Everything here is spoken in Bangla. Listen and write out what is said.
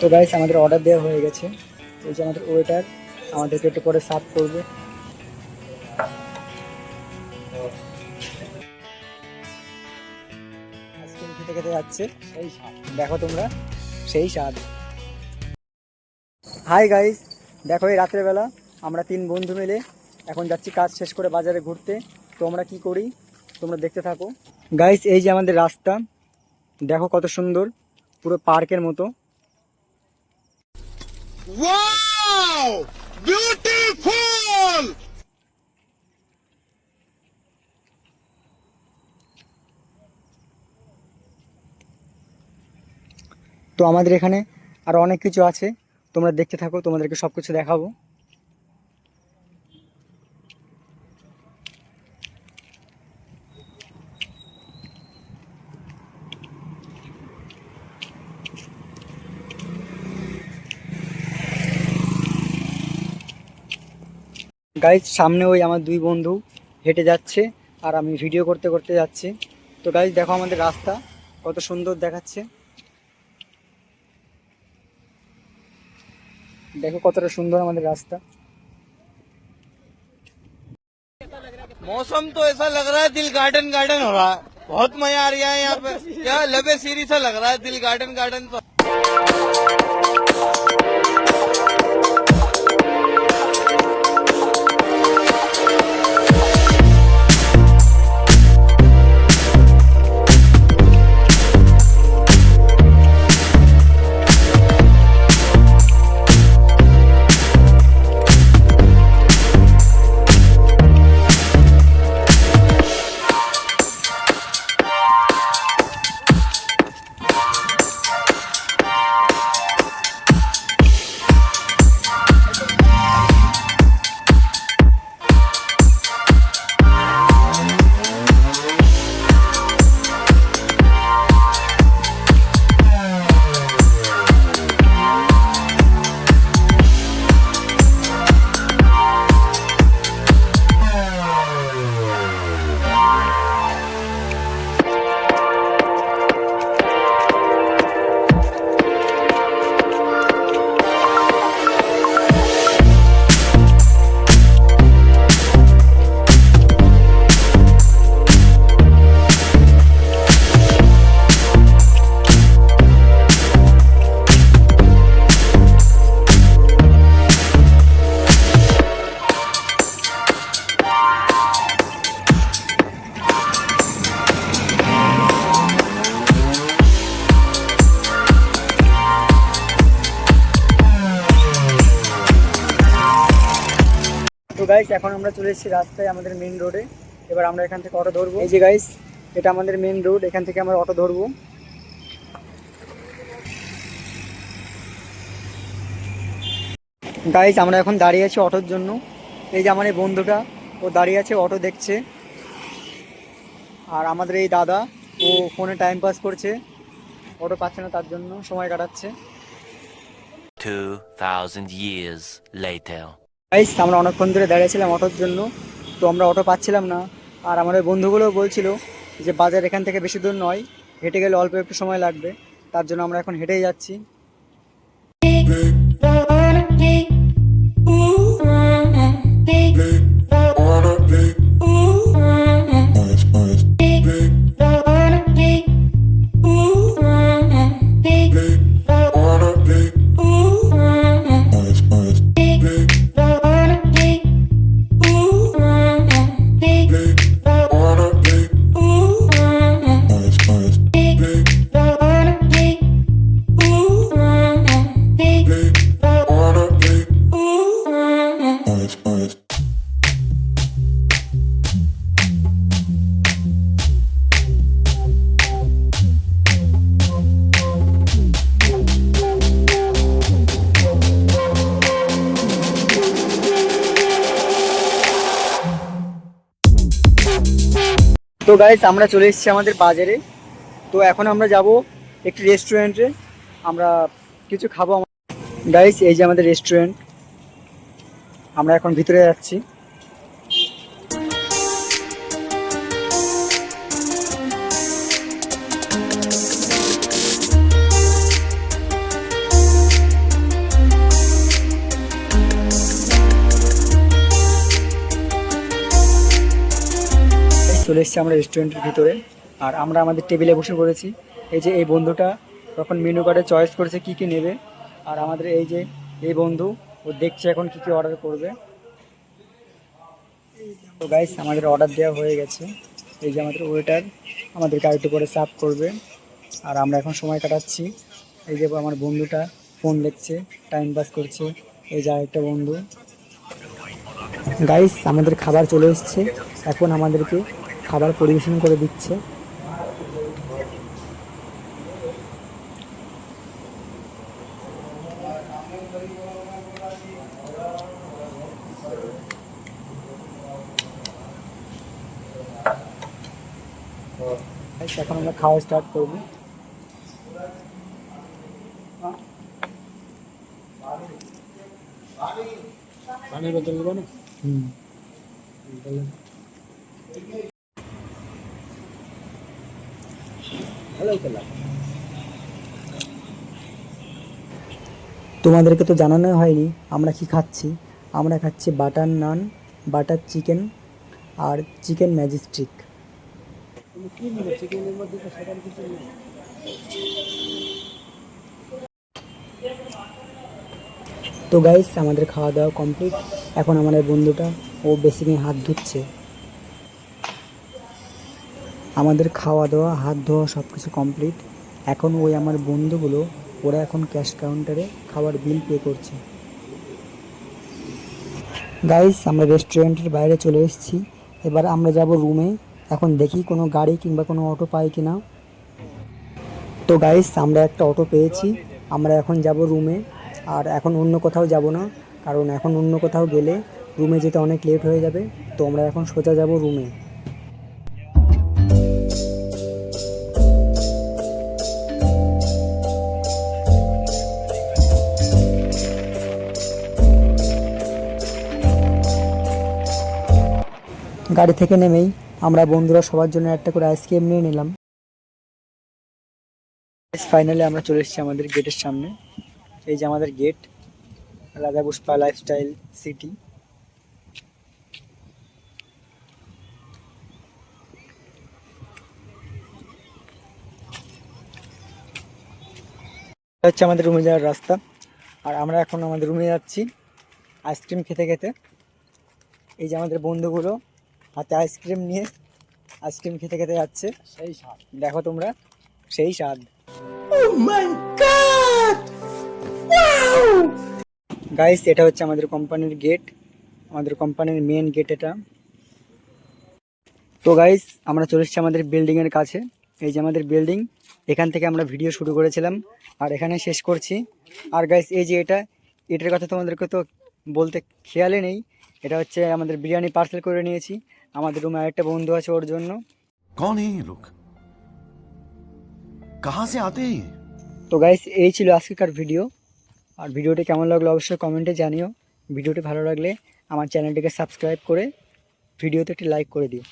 তো গাইস আমাদের অর্ডার দেওয়া হয়ে গেছে। এই যে আমাদের ওয়েটার আমাদেরকে একটু পরে সার্ভ করবে। আইসক্রিম খেতে খেতে যাচ্ছে। সেই দেখো তোমরা, সেই স্বাদ। হাই গাইস দেখো এই রাত্রেবেলা আমরা তিন বন্ধু মিলে এখন যাচ্ছি কাজ শেষ করে বাজারে ঘুরতে। তো আমরা কি করি? তোমরা দেখতে থাকো। গাইস এই যে আমাদের রাস্তা, দেখো কত সুন্দর, পুরো পার্কের মতো। Wow! Beautiful! তো আমাদের এখানে আর অনেক কিছু আছে তোমরা দেখতে থাকো, তোমাদেরকে সব কিছু দেখাবো গাইজ সামনে ওই আমার দুই বন্ধু হেঁটে যাচ্ছে আর আমি ভিডিও করতে করতে যাচ্ছি তো গাইজ দেখো আমাদের রাস্তা কত সুন্দর দেখাচ্ছে দেখো কতটা সুন্দর আমাদের রাস্তা मौसम तो ऐसा लग रहा है दिल गार्डन गार्डन हो रहा है बहुत मजा आ रहा है यहाँ पे क्या लबे सीरी सा लग रहा है दिल गार्डन गार्डन तो গাইস এখন আমরা চলে এসেছি রাস্তায় আমাদের মেন রোডে এবার আমরা এখান থেকে অটো ধরবো। এই যে গাইস এটা আমাদের মেন রোড এখান থেকে আমরা অটো ধরবো। গাইস আমরা এখন দাঁড়িয়ে আছি অটোর জন্য। এই যে আমার এই বন্ধুটা ও দাঁড়িয়ে আছে অটো দেখছে। আর আমাদের এই দাদা ও ফোনে টাইম পাস করছে। অটো পাচ্ছে না তার জন্য সময় কাটাচ্ছে। 2,000 years later. গাইস আমরা অনেকক্ষণ ধরে দাঁড়িয়েছিলাম অটোর জন্য, তো আমরা অটো পাচ্ছিলাম না। আর আমাদের বন্ধুগুলো বলছিল যে বাজার এখান থেকে বেশি দূর নয়, হেঁটে গেলে অল্প একটু সময় লাগবে, তার জন্য আমরা এখন হেঁটেই যাচ্ছি। তো গাইস আমরা চলে এসেছি আমাদের বাজারে। তো এখন আমরা যাব একটি রেস্টুরেন্টে আমরা কিছু খাব। গাইস এই যে আমাদের রেস্টুরেন্ট আমরা এখন ভিতরে যাচ্ছি। চলে এসেছি আমরা রেস্টুরেন্টের ভিতরে। আর আমরা আমাদের টেবিলে বসে পড়েছি। এই যে এই বন্ধুটা তখন মেনু কার্ডে চয়েস করেছে কি কি নেবে। আর আমাদের এই যে এই বন্ধু, ও দেখছে এখন কি কি অর্ডার করবে। তো গাইস আমাদের অর্ডার দেওয়া হয়ে গেছে। এই যে আমাদের ওয়েটার আমাদের আরেকটু করে সার্ভ করবে। আর আমরা এখন সময় কাটাচ্ছি। এই যে আমার বন্ধুটা ফোন দেখছে টাইম পাস করছে। এই যে আরেকটা বন্ধু। গাইস আমাদের খাবার চলে এসছে। এখন আমাদেরকে খাবার পরিবেশন করে দিচ্ছে। এখন আমরা খাওয়া স্টার্ট করব। হুম। তোমাদেরকে তো জানানো হয়নি আমরা কি খাচ্ছি? আমরা খাচ্ছি বাটার নান বাটার চিকেন আর চিকেন ম্যাজিস্ট্রিক তো গাইস আমাদের খাওয়া দাওয়া কমপ্লিট এখন আমাদের বন্ধুটা ও বেসিনে হাত ধুচ্ছে। আমাদের খাওয়া দাওয়া, হাত ধোয়া সব কিছু কমপ্লিট এখন ওই আমার বন্ধুগুলো, ওরা এখন ক্যাশ কাউন্টারে খাবার বিল পে করছে। গাইস আমরা রেস্টুরেন্টের বাইরে চলে এসেছি। এবার আমরা যাব রুমে এখন দেখি কোনো গাড়ি কিংবা কোনো অটো পাই কি না তো গাইস আমরা একটা অটো পেয়েছি। আমরা এখন যাব রুমে আর এখন অন্য কোথাও যাব না। কারণ এখন অন্য কোথাও গেলে রুমে যেতে অনেক লেট হয়ে যাবে। তো আমরা এখন সোজা যাব রুমে গাড়ি থেকে নেমেই আমরা বন্ধুরা সবার জন্য একটা করে আইসক্রিম নিয়ে নিলাম। ফাইনালি আমরা চলে এসেছি আমাদের গেটের সামনে। এই যে আমাদের গেট রাজা পুষ্পা লাইফস্টাইল সিটি হচ্ছে আমাদের রুমে যাওয়ার রাস্তা। আর আমরা এখন আমাদের রুমে যাচ্ছি আইসক্রিম খেতে খেতে। এই যে আমাদের বন্ধুগুলো হাতে আইসক্রিম নিয়ে আইসক্রিম খেতে খেতে যাচ্ছে। সেই স্বাদ। দেখো তোমরা সেই স্বাদ। গাইস এটা হচ্ছে আমাদের কোম্পানির গেট আমাদের কোম্পানির মেন গেট এটা। তো গাইস আমরা চলে এসেছি আমাদের বিল্ডিংয়ের কাছে। এই যে আমাদের বিল্ডিং এখান থেকে আমরা ভিডিও শুরু করেছিলাম। আর এখানে শেষ করছি। আর গাইস এই যে এটা এটার কথা তোমাদেরকে তো বলতে খেয়ালে নেই। এটা হচ্ছে আমাদের বিরিয়ানি পার্সেল করে নিয়েছি। আমাদের রুমে একটা বন্ধু আছে ওর জন্য। কোন এই লোক কাহা সে আতে তো গাইস এই ছিল আজকের ভিডিও আর ভিডিওটি কেমন লাগল অবশ্যই কমেন্টে জানিও। ভিডিওটি ভালো লাগলে আমার চ্যানেলটিকে সাবস্ক্রাইব করে ভিডিওতে একটি লাইক করে দিও।